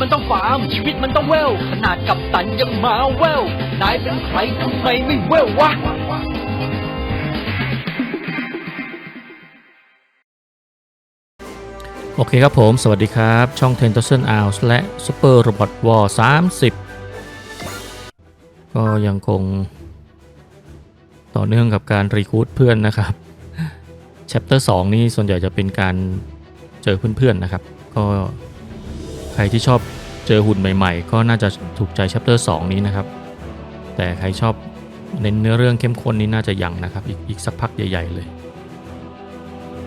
มันต้องฟาร์ม ชีวิตมันต้องเวลขนาดกับตันยังมาเวลนายเป็นใครทำไมไม่เวลวะโอเคครับผม สวัสดีครับ ช่อง10,000 Hours และ Super Robot War 30 ก็ยังคง ต่อเนื่องกับการรีคูดเพื่อนนะครับ Chapter 2 นี่ส่วนใหญ่จะเป็นการเจอเพื่อนๆนะครับ ก็ รที่ชอบเจอหุ่นใหม่ๆ ก็น่าจะถูกใจ Chapter 2นี้นะครับ แต่ใครชอบเน้นเนื้อเรื่องเข้มข้นนี้น่าจะยังนะครับอีกอีกสักพักใหญ่ ๆ เลย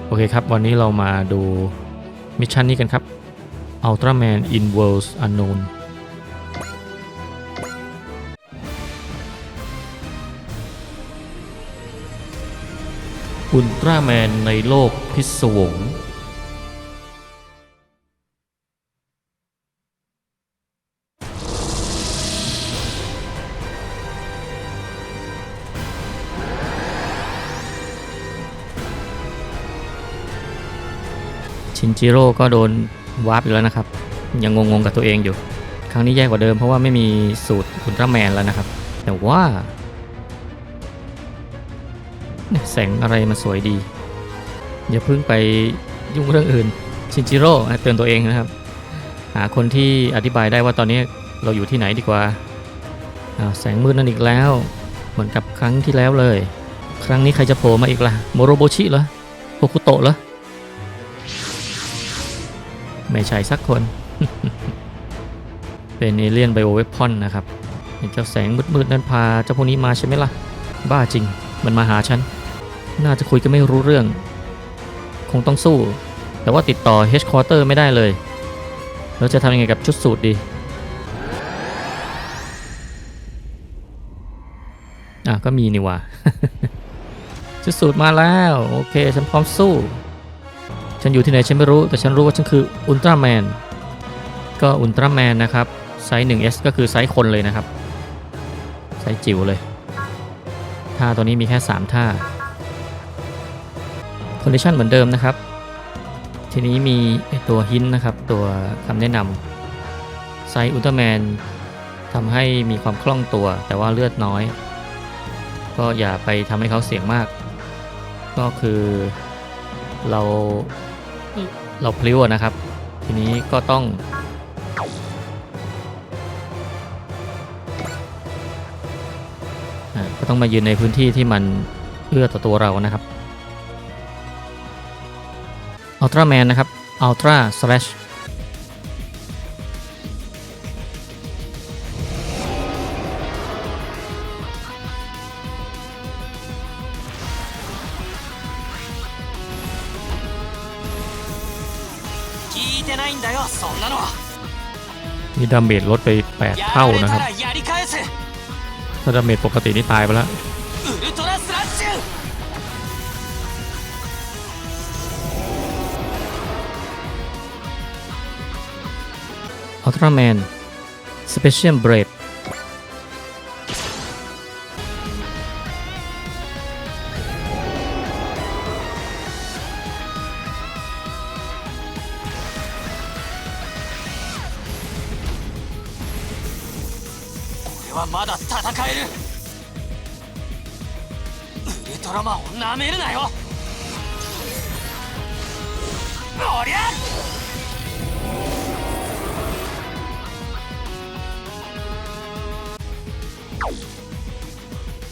โอเคครับ วันนี้เรามาดูมิชชั่นนี้กันครับ Ultraman in Worlds Unknown อุลตร้าแมนในโลกพิศวง ชินจิโร่ก็โดนวาร์ปอีกแล้วนะครับ ยังงงๆกับตัวเองอยู่ ครั้งนี้แย่กว่าเดิมเพราะว่าไม่มีสูตรอุลตร้าแมนแล้วนะครับ แต่ว่า แสงอะไรมันสวยดี อย่าเพิ่งไปยุ่งเรื่องอื่น ชินจิโร่เตือนตัวเองนะครับ หาคนที่อธิบายได้ว่าตอนนี้เราอยู่ที่ไหนดีกว่า แสงมืดนั่นอีกแล้ว เหมือนกับครั้งที่แล้วเลย ครั้งนี้ใครจะโผล่มาอีกล่ะ โมโรโบชิเหรอโฮคุโตะเหรอ ไม่ใช่สักคน เป็นเอเลี่ยนไบโอเวพอนนะครับเห็นเจ้าแสงมืดๆนั้นพาเจ้าพวกนี้มาใช่ไหมล่ะ บ้าจริง มันมาหาฉัน น่าจะคุยกันไม่รู้เรื่อง คงต้องสู้ แต่ว่าติดต่อ H quarter ไม่ได้เลย เราจะทำยังไงกับชุดสูตรดีอะก็มีนี่ว่าชุดสูตรมาแล้ว โอเค ฉันพร้อมสู้ ฉันอยู่ที่ไหนฉันไม่รู้ แต่ฉันรู้ว่าฉันคืออุลตร้าแมนก็อุลตร้าแมนนะครับ ไซส์ 1S ก็คือไซส์คนเลยนะครับ ไซส์จิ๋วเลย ท่าตัวนี้มีแค่ 3 ท่าคอนดิชันเหมือนเดิมนะครับ ทีนี้มีตัวฮินนะครับ ตัวคำแนะนำไซส์อุลตร้าแมนทำให้มีความคล่องตัวแต่ว่าเลือดน้อย ก็อย่าไปทำให้เขาเสี่ยงมาก ก็คือเรา เราพลิ้วนะครับ ทีนี้ก็ต้องอก็ต้องมายืนในพื้นที่ที่มันเอื้อต่อตัวเรานะครับอัลตร้าแมนนะครับอัลตร้าสแลช 聞いてないんだよそんなの นี่ดาเมจลดไป 8 や เท่า られ นะค た รับ らやり返す ถ้าดาเมจปกตินี่ตายไปแล้ว ウルトラスラッシュ อัลตร้าแมนสเปเชียลเบรด はまだ戦えるウルトラマンをなめるなよおりゃ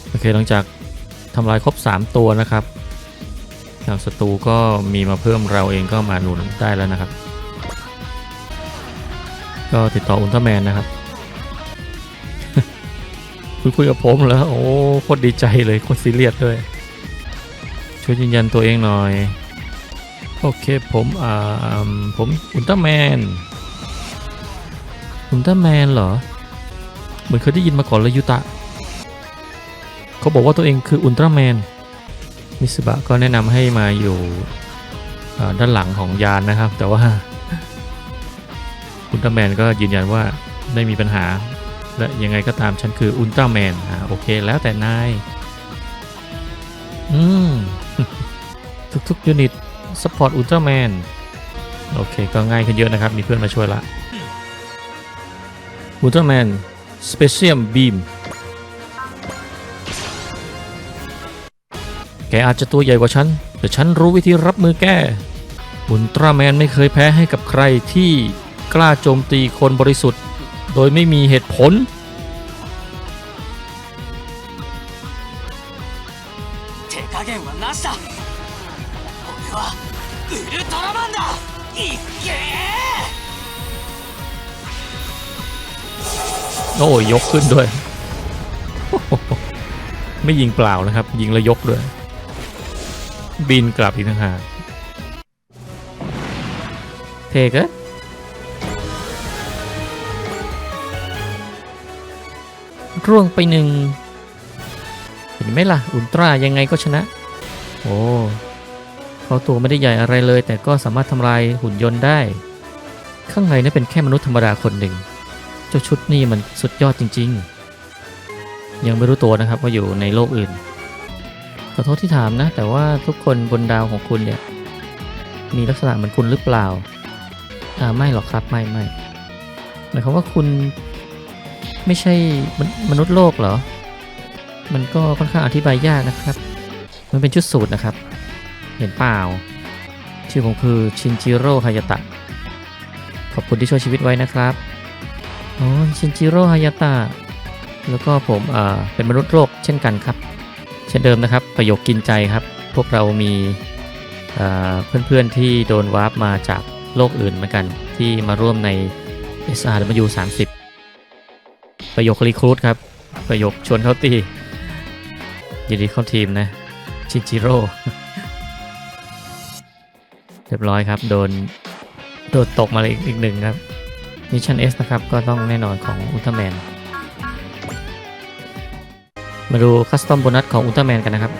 โอเคหลังจากทำลายครบ 3 ตัวนะครับทางศัตรูก็มีมาเพิ่มเราเองก็มาหนุนได้แล้วนะครับ ก็ติดต่ออุลตร้าแมนนะครับ คุยคุยกับผมแล้ว โอ้โคตรดีใจเลยโคตรซีเรียสด้วย ช่วยยืนยันตัวเองหน่อย โอเคผมอ่าผมอุลตร้าแมนอุลตร้าแมนเหรอ เหมือนเคยได้ยินมาก่อนเลยยูตะ เขาบอกว่าตัวเองคืออุลตร้าแมน มิสบะก็แนะนำให้มาอยู่ด้านหลังของยานนะครับ แต่ว่าอุลตร้าแมนก็ยืนยันว่าไม่มีปัญหา และยังไงก็ตามฉันคืออุลตร้าแมนอ่าโอเคแล้วแต่นาย อืม ทุกๆยูนิตสปอร์ตอุลตร้าแมนโอเค ก็ง่ายขึ้นเยอะนะครับ มีเพื่อนมาช่วยละอุลตร้าแมนสเปเชียลบีมแกอาจจะตัวใหญ่กว่าฉัน แต่ฉันรู้วิธีรับมือแกอุลตร้าแมนไม่เคยแพ้ให้กับใครที่กล้าโจมตีคนบริสุทธิ์ โดยไม่มีเหตุผล โอ้ยกขึ้นด้วย ไม่ยิงเปล่านะครับ ยิงแล้ยกด้วย บินกลับอีกนะฮะเทกัน ร่วงไปหนึ่งเห็นไหมล่ะ อุลตร้ายังไงก็ชนะ โอ้เขาตัวไม่ได้ใหญ่อะไรเลย แต่ก็สามารถทำลายหุ่นยนต์ได้ ข้างในนั้นเป็นแค่มนุษย์ธรรมดาคนหนึ่ง เจ้าชุดนี่มันสุดยอดจริง ๆ ยังไม่รู้ตัวนะครับว่าอยู่ในโลกอื่น ขอโทษที่ถามนะ แต่ว่าทุกคนบนดาวของคุณเนี่ย มีลักษณะเหมือนคุณหรือเปล่า อ่าไม่หรอกครับไม่ไม่หมายความว่าคุณ ไม่ใช่มนุษย์โลกเหรอ มันก็ค่อนข้างอธิบายยากนะครับ มันเป็นชุดสูตรนะครับ เห็นเปล่า ชื่อผมคือชินจิโร่ฮายาตะ ขอบคุณที่ช่วยชีวิตไว้นะครับ อ๋อ ชินจิโร่ฮายาตะ แล้วก็ผมเอ่อเป็นมนุษย์โลกเช่นกันครับ เช่นเดิมนะครับ ประโยคกินใจครับ พวกเรามีเอ่อเพื่อนๆที่โดนวาร์ปมาจากโลกอื่นเหมือนกัน ที่มาร่วมใน SRW 30 ประโยครีครูดครับ ประโยคชวนเข้าตียินดีเข้าทีมนะ ชินจิโร่ เรียบร้อยครับ โดน โดนตกมาเลยอีกหนึ่งครับ มิชชั่นเอสนะครับ ก็ต้องแน่นอนของอุลตร้าแมน มาดูคัสตอมโบนัสของอุลตร้าแมนกันนะครับ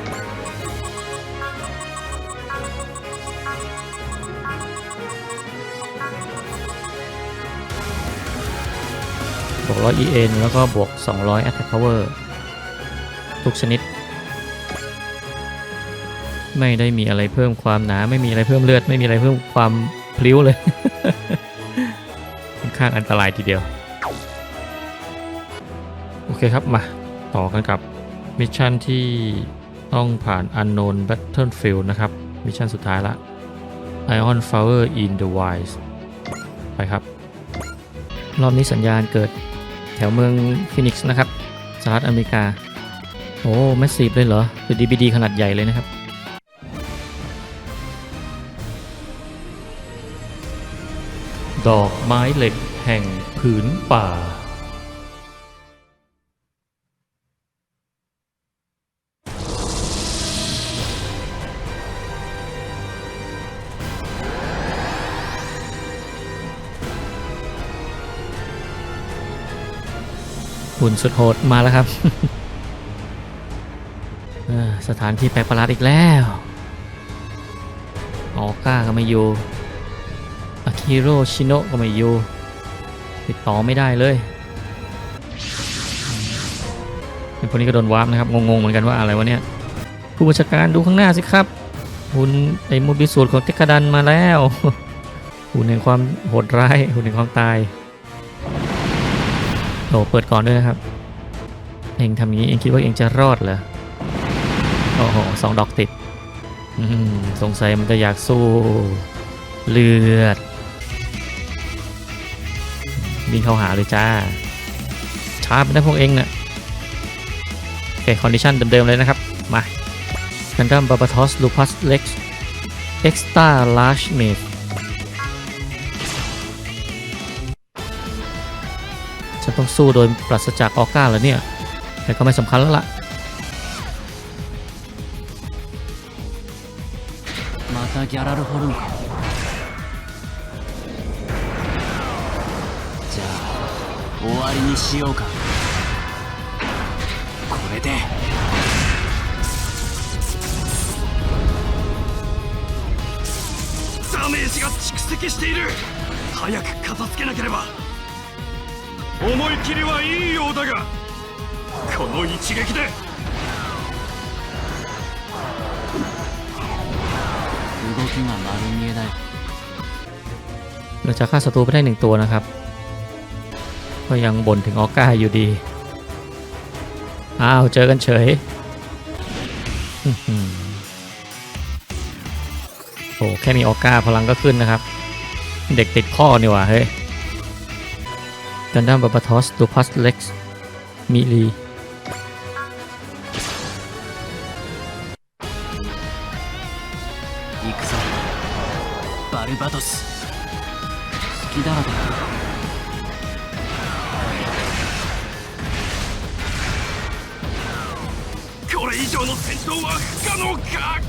บวก100 EN แล้วก็บวก 200 Attack Power ทุกชนิด ไม่ได้มีอะไรเพิ่มความหนา ไม่มีอะไรเพิ่มเลือด ไม่มีอะไรเพิ่มความพลิ้วเลยค่อนข้างอันตรายทีเดียว โอเคครับมา ต่อกันกับมิชชั่นที่ต้องผ่าน Unknown Battlefield นะครับ มิชชั่นสุดท้ายละ Ion Flower in the Wild ไปครับ รอบนี้สัญญาณเกิด แถวเมืองฟินิกซ์นะครับสหรัฐอเมริกา โอ้แมสซีฟเลยเหรอคือ DVD ขนาดใหญ่เลยนะครับดอกไม้เหล็กแห่งผืนป่า หุ่นสุดโหดมาแล้วครับสถานที่แปลกประหลาดอีกแล้วออก้าก็ไม่อยู่อากิโรชิโนะก็ไม่อยู่ติดต่อไม่ได้เลยเป็นพวกนี้ก็โดนวาร์ปนะครับ งงๆเหมือนกันว่าอะไรวะเนี่ย ผู้บัญชาการดูข้างหน้าสิครับ หุ่นไอ้มูบิสูตรของเทคดันมาแล้วหุ่นแห่งความโหดร้ายหุ่นแห่งความตาย โอ้เปิดก่อนด้วยนะครับ เองทำอย่างนี้เองคิดว่าเองจะรอดเหรอ โอ้โหสองดอกติดสงสัยมันจะอยากสู้เลือดวิ่งเข้าหาเลยจ้าช้าไปนะพวกเองนะ่ะโอเคคอนดิชันเดิมๆเลยนะครับ มากันดั้มบาบาทอสลูพัสเล็กเอ็กซ์ตาลาร์ชเมด ฉันต้องสู้โดยปราศจากออก้าแล้วเนี่ย แต่ก็ไม่สำคัญแล้วล่ะ またギャラルホルンかじゃあ終わりにしようかこれでダメージが蓄積している早く片付けなければ 思い切りはいいようだがこの一撃で動きが丸見えだよ เราจะฆ่าศัตรูไปได้หนึ่งตัวนะครับ เพราะ ก็ยังบ่นถึงออก้าอยู่ดี อ้าว เจอกันเฉยอื้อหือโอ้แค่มีออก้าพลังก็ขึ้นนะครับ เด็กติดข้อนี่หว่าเฮ้ย กันดั้มบาบาทอสตูพัสเล็กซ์มิลี 行くぞバルバトス好きだらだこれ以上の戦闘は不可能か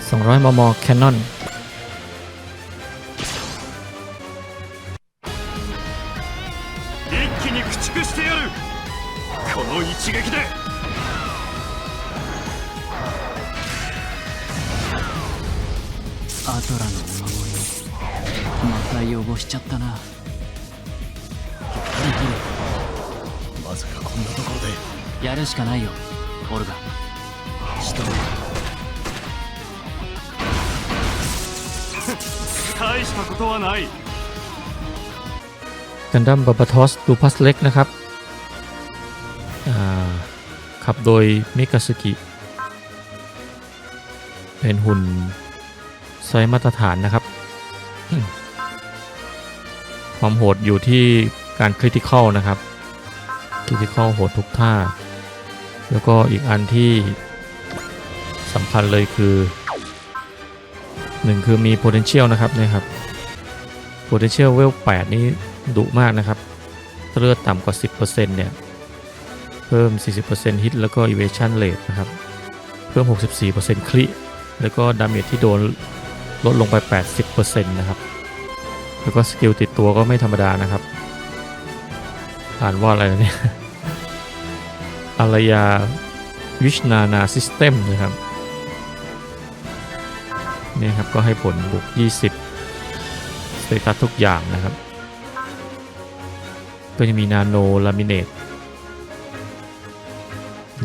200 มม に駆逐してやる。この一撃で。アトラのお守りまた汚しちゃったな。まさかこんなところで。やるしかないよオルガ。仕留める大したことはない กันดั้มบาบาทอสตูพัสเล็กนะครับขับโดยมิกาสกิเป็นหุ่นไซส์มาตรฐานนะครับ ความโหดอยู่ที่การคริติคอลนะครับคริติคอลโหดทุกท่า แล้วก็อีกอันที่สำคัญเลยคือหนึ่งคือมี potential นะครับนะครับ potential เวล8นี่ ดุมากนะครับเลือดต่ำกว่า 10%เนี่ย เพิ่ม 40% hit แล้วก็ evasion rate นะครับ เพิ่ม 64%คลิแล้วก็ดาเมจที่โดนลดลงไป 80%นะครับ แล้วก็สกิลติดตัวก็ไม่ธรรมดานะครับ อ่านว่าอะไรนะเนี่ย อารยาวิชนานาซิสเต็มนะครับ นี่ครับก็ให้ผลบวก 20สเตตัสทุกอย่างนะครับ ก็จะมีนาโนลามิเนต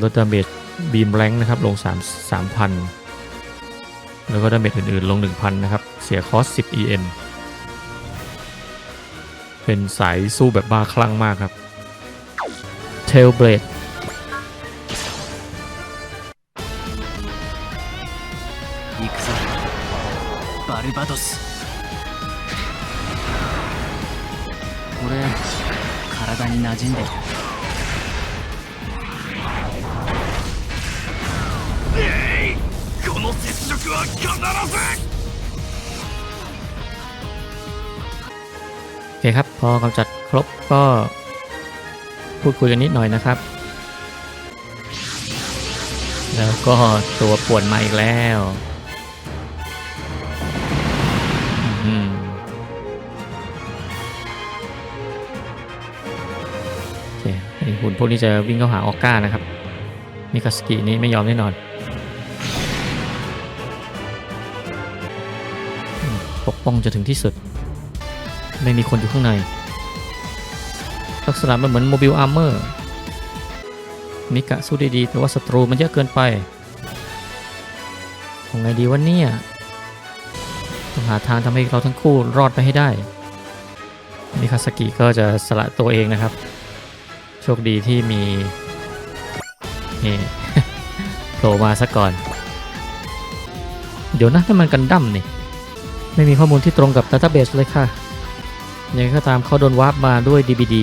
ลดดาเมจบีมแรงนะครับ ลง 3 3,000 แล้วก็ดาเมจอื่นๆ ลง 1,000 นะครับ เสียคอส 10 EN เป็นสายสู้แบบบ้าคลั่งมากครับเทลเบรด 行くぞバルバトス俺 体に馴染んでるこの接触は必ず โอเคครับ พอกำจัดครบก็พูดคุยกันนิดหน่อยนะครับ แล้วก็ตัวป่วนมาอีกแล้ว หุ่นพวกนี้จะวิ่งเข้าหาออก้านะครับมิคาสกินี่ไม่ยอมแน่นอนปกป้องจะถึงที่สุด ไม่มีคนอยู่ข้างใน ลักษณะมันเหมือนโมบิลอาร์เมอร์มิกะสู้ได้ดีแต่ว่าศัตรูมันเยอะเกินไปทำไงดีวะเนี่ยต้องหาทางทำให้เราทั้งคู่รอดไปให้ได้มิคาสกิก็จะสละตัวเองนะครับ โชคดีที่มี นี่โผล่มาซะก่อน เดี๋ยวนะนั่นมันกันดั้มนี่ ไม่มีข้อมูลที่ตรงกับดัตต้าเบสเลยค่ะยังไงก็ตามเขาโดนวาร์ปมาด้วย DBD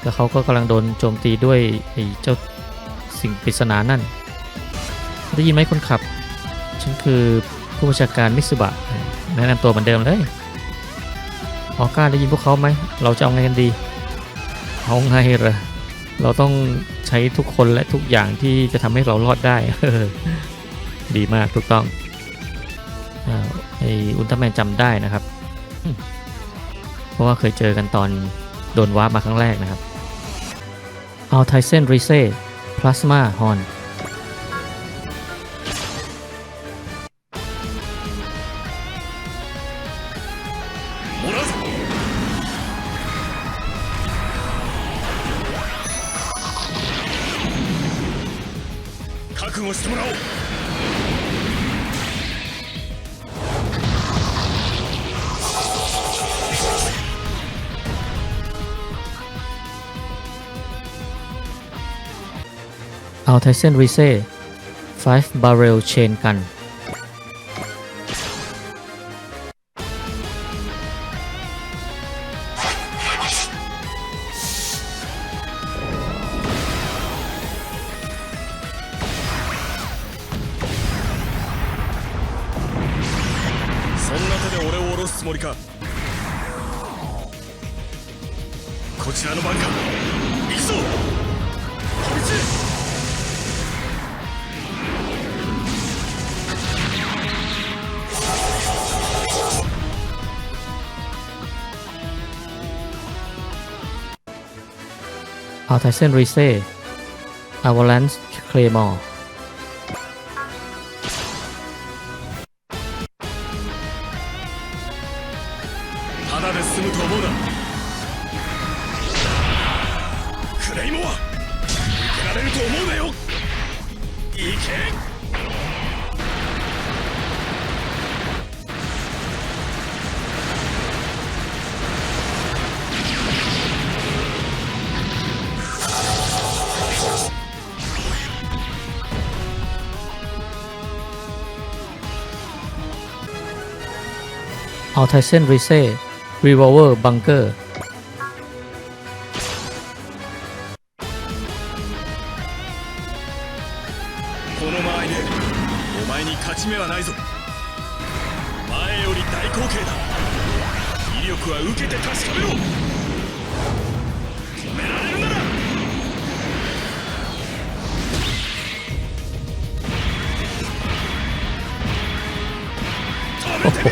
แล้วเขาก็กำลังโดนโจมตีด้วยไอ้เจ้าสิ่งปริศนานั่น ได้ยินไหมคนขับ ฉันคือผู้บัญชาการมิสุบะแนะนำตัวเหมือนเดิมเลยออก้าได้ยินพวกเขาไหม เราจะเอาไงกันดี เอาไงเหรอเราต้องใช้ทุกคนและทุกอย่างที่จะทำให้เรารอดได้ ดีมากถูกต้องอไออุลตร้าแมนจำได้นะครับ เพราะว่าเคยเจอกันตอนโดนวาร์ปมาครั้งแรกนะครับเอาไทเซนรีเซ่พลาสมาฮอน เอาไทเซนรีเซ่5 barrel chain gun ไทเซนรีเซ่ avalanche claymore ただで済むと思うなクレイモア受けられると思うなよいけ เอาไทเซนริเซ่รีวอลเวอร์บังเกอร์โอ้โห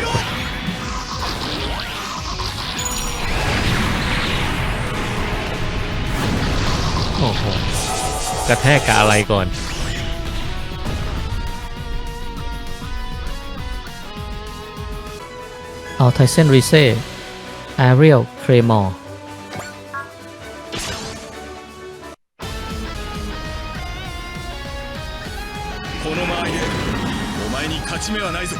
กระแทกกับอะไรก่อน เอาไทเซนรีเซ่ Ariel Claymore この間合いでお前に勝ち目はないぞ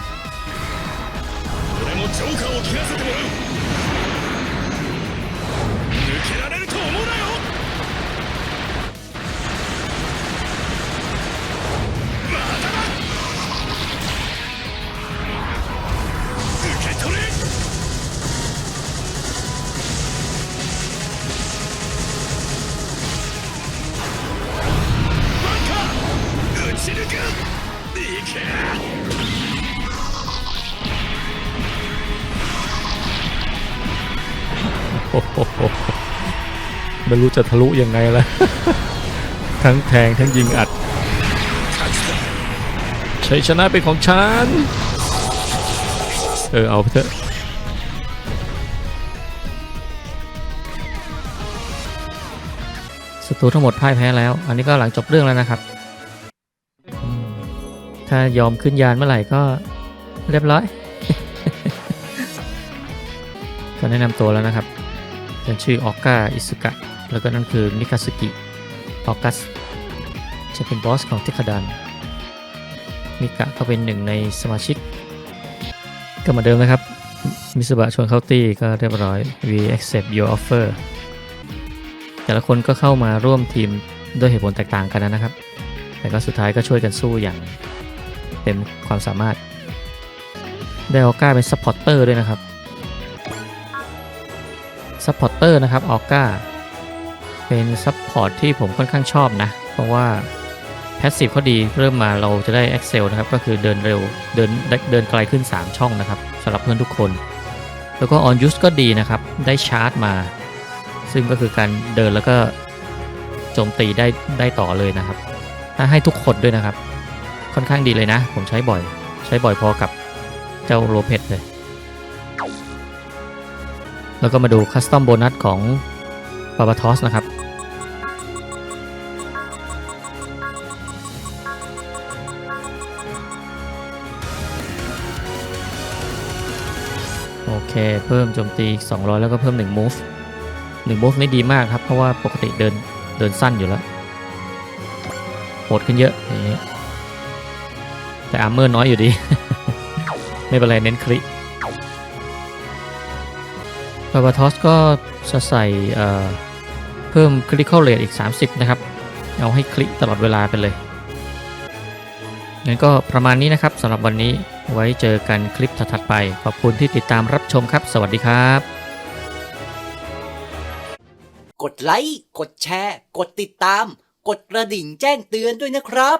ไม่รู้จะทะลุยังไงแล้วทั้งแทงทั้งยิงอัดชัยชนะเป็นของฉัน เออ เอาไปเถอะศัตรูทั้งหมดพ่ายแพ้แล้ว อันนี้ก็หลังจบเรื่องแล้วนะครับ ถ้ายอมขึ้นยานเมื่อไหร่ก็เรียบร้อยก็แนะนำตัวแล้วนะครับเป็นชื่อออก้าอิสุกะ แล้วก็นั่นคือมิคาสึกิออกัส จะเป็นบอสของทิคดันมิกะก็เป็นหนึ่งในสมาชิก ก็เหมือนเดิมนะครับ มิสบะชวนเข้าตีก็เรียบร้อย we accept your offer แต่ละคนก็เข้ามาร่วมทีมด้วยเหตุผลแตกต่างกันนะครับ แต่ก็สุดท้ายก็ช่วยกันสู้อย่างเต็มความสามารถ ได้ออก้าเป็นซัพพอร์เตอร์ด้วยนะครับซัพพอร์เตอร์นะครับออก้า เป็นซัพพอร์ตที่ผมค่อนข้างชอบนะ เพราะว่าแพสซีฟเขาดีเริ่มมาเราจะได้ Excel นะครับ ก็คือเดินเร็วเดินเดินไกลขึ้น 3 ช่องนะครับสำหรับเพื่อนทุกคน แล้วก็ On Use ก็ดีนะครับ ได้ชาร์จมา ซึ่งก็คือการเดินแล้วก็โจมตีได้ได้ต่อเลยนะครับ ถ้าให้ทุกคนด้วยนะครับ ค่อนข้างดีเลยนะ ผมใช้บ่อย ใช้บ่อยพอกับเจ้าโรเพตเลย แล้วก็มาดูคัสตอมโบนัสของปาบาทอสนะครับ พิ่มโจมตี200 แล้วก็เพิ่ม1 move 1 move นี่ดีมากครับ เพราะว่าปกติเดินเดินสั้นอยู่แล้วโหดขึ้นเยอะอย่างนี้แต่อาร์เมอร์น้อยอยู่ดี ไม่เป็นไรเน้นคริบาบาทอสก็จะใส่เอ่อเพิ่ม critical rate อีก 30 นะครับ เอาให้คลิกตลอดเวลาไปเลย งั้นก็ประมาณนี้นะครับสำหรับวันนี้ไว้เจอกันคลิปถัดๆไป ขอบคุณที่ติดตามรับชมครับ สวัสดีครับ กดไลค์ กดแชร์ กดติดตาม กดกระดิ่งแจ้งเตือนด้วยนะครับ